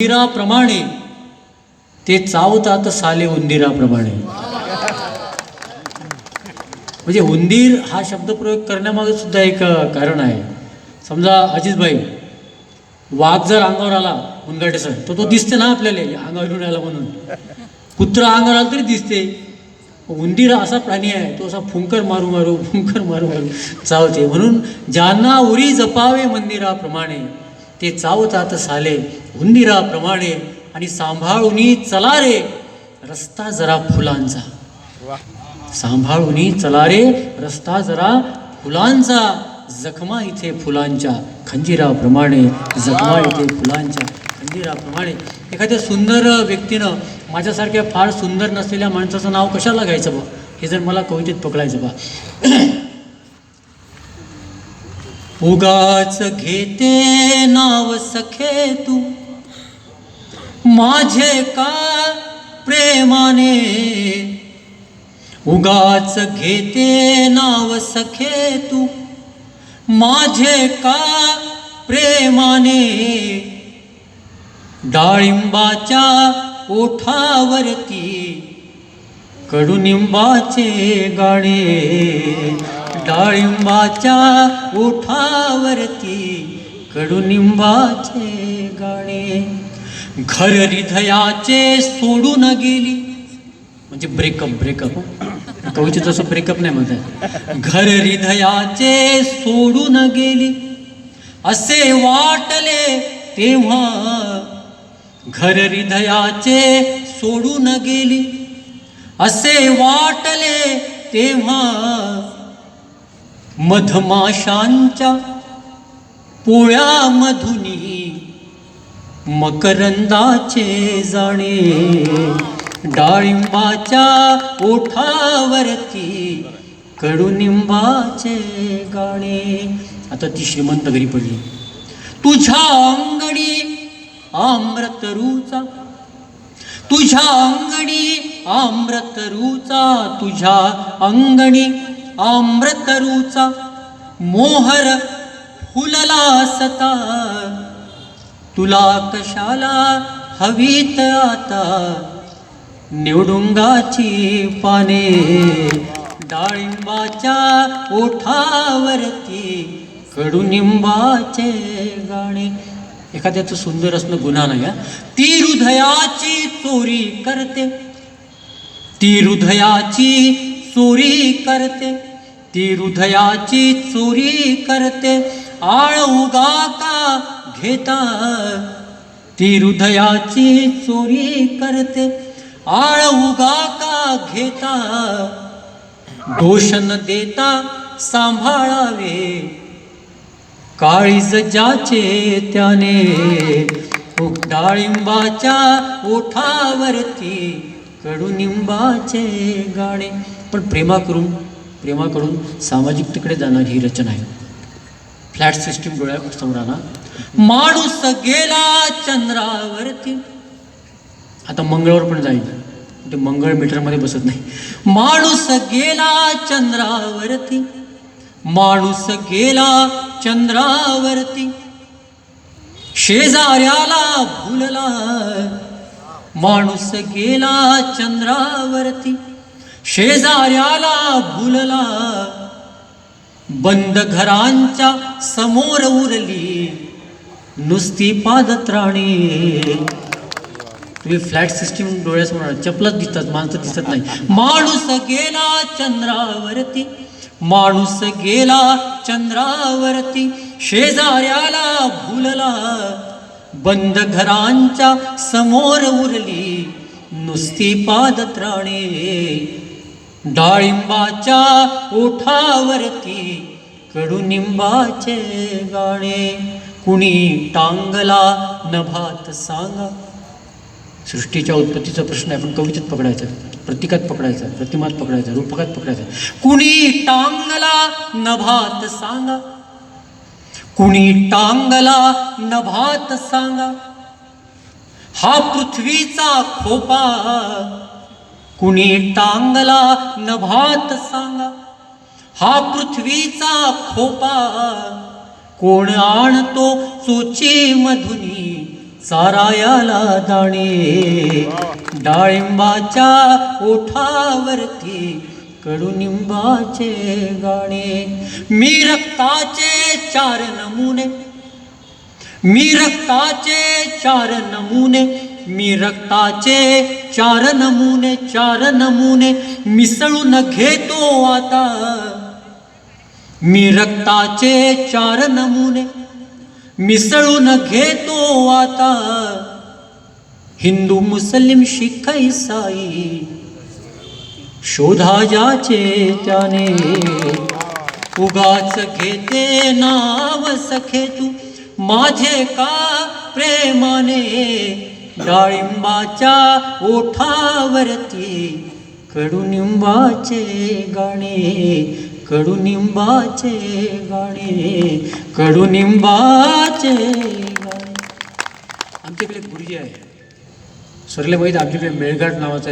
उंदिराप्रमाणे. ते चावतात साले उंदिराप्रमाणे. म्हणजे उंदीर हा शब्दप्रयोग करण्यामागे सुद्धा एक कारण आहे. समजा अजितभाई वाघ जर अंगावर आला मुनगाटेसर तर तो दिसते ना आपल्याला अंगावर येऊन आला म्हणून. कुत्रा अंगावर आला तरी दिसते. उंदीर असा प्राणी आहे तो असा फुंकर मारू मारू फुंकर मारू मारू चावते. म्हणून ज्यांना उरी जपावे मंदिराप्रमाणे ते चावतात साले उंदिराप्रमाणे आणि सांभाळूनी चला रे रस्ता जरा फुलांचा. सांभाळूनी चला रे रस्ता जरा फुलांचा. जखमा इथे फुलांच्या खंजिराप्रमाणे जखमा इथे फुलांच्या खंजिराप्रमाणे एखाद्या सुंदर व्यक्तीनं माझ्यासारख्या फार सुंदर नसलेल्या माणसाचं नाव कशाला घ्यायचं बा? हे जर मला कवितेत पकडायचं बा. उगाच घेते नाव सखे तू माझे का प्रेमाने उगाच घेते नाव सखे तू? माझे का प्रेमाने डाळिंबाच्या ओठावरती कडुनिंबाचे गाणे? डाळिंबाच्या ओठावरती कडुनिंबाचे गाणे? घर हृदयाचे सोडून गेली. म्हणजे ब्रेकअप ब्रेकअप कवीचे तसं ब्रेकअप नाही म्हणत घर हृदयाचे सोडून गेली. असे वाटले तेव्हा घर हृदयाचे सोडून गेली. असे वाटले तेव्हा मधमाशांच्या पोळ्यामधूनही मकरंदाचे जाणे डाळिंबाच्या ओठावरती कडुनिंबाचे गाणे. आता ती श्रीमंत घरी पडली. तुझ्या अंगडी आम्रतरूचा तुझ्या अंगणी आम्रतरूचा तुझ्या अंगणी आम्रतरूचा मोहर फुलला असता तुला कशाला हवीत आता? निवडुंगाची पाने डाळिंबाच्या ओठावरती कडुनिंबाचे गाणे. एखाद्याचं सुंदर असणं गुन्हा नाही ती हृदयाची चोरी करते. ती हृदयाची चोरी करते. ती हृदयाची चोरी करते. आळ उगा का घेता ती हृदयाची चोरी करते आळ उगा का घेता दोषण देता सांभाळावे. काळीज ज्याचे त्याने डाळिंबाच्या ओठावरती कडुनिंबाचे गाणे. पण प्रेमा करून सामाजिक तिकडे जाणारी ही रचना आहे. फ्लॅट सिस्टीम डोळ्यासमोर आणा माणूस गेला चंद्रावरती. आता मंगळावर पण जाईल. ते मंगळ मीटरमध्ये बसत नाही. माणूस गेला चंद्रावरती. माणूस गेला चंद्रावरती. शेजाऱ्याला भुलला. माणूस गेला चंद्रावरती. शेजाऱ्याला भुलला. बंद घरांच्या समोर उरली नुसती पादत्राणी. तुम्ही फ्लॅट सिस्टीम डोळ्यासमोर चपलच दिसतात माणसं दिसत नाही. माणूस गेला चंद्रावरती माणूस गेला चंद्रावरती शेजाऱ्याला भुलला. बंद घरांच्या समोर उरली नुसती पादत्राणी. डाळिंबाच्या ओठावरती कडुनिंबाचे गाणे. कुणी टांगला नभात सांगा. सृष्टीच्या उत्पत्तीचा प्रश्न आहे पण कवितेत पकडायचा प्रतीकात पकडायचा प्रतिमात पकडायचा रूपकात पकडायचा कुणी टांगला नभात सांगा. कुणी टांगला नभात सांगा. हा पृथ्वीचा खोपा कुणी टांगला नभात सांगा. हा पृथ्वीचा खोपा कोण आणतो चोची मधुनी चारायाला दाणे डाळिंबाच्या ओठावरती कडुनिंबाचे गाणे. मी रक्ताचे चार नमुने मी रक्ताचे चार नमुने मी रक्ताचे चार नमुने चार नमुने मिसळून घेतो आता. मी रक्ताचे चार नमुने मिसळून घेतो आता. हिंदू मुस्लिम शिख इसाई शोधा जाचे त्याने. उगाच घेते नाव सखे तू माझे का प्रेमाने. डाळिंबाच्या ओठावरती कडुनिंबाचे गाणे कडुनिंबाचे गाणे कडुनिंबाचे गाणे. आमच्याकडे गुरुजी आहे. सरले माहीत आमच्याकडे मेळघाट नावाचा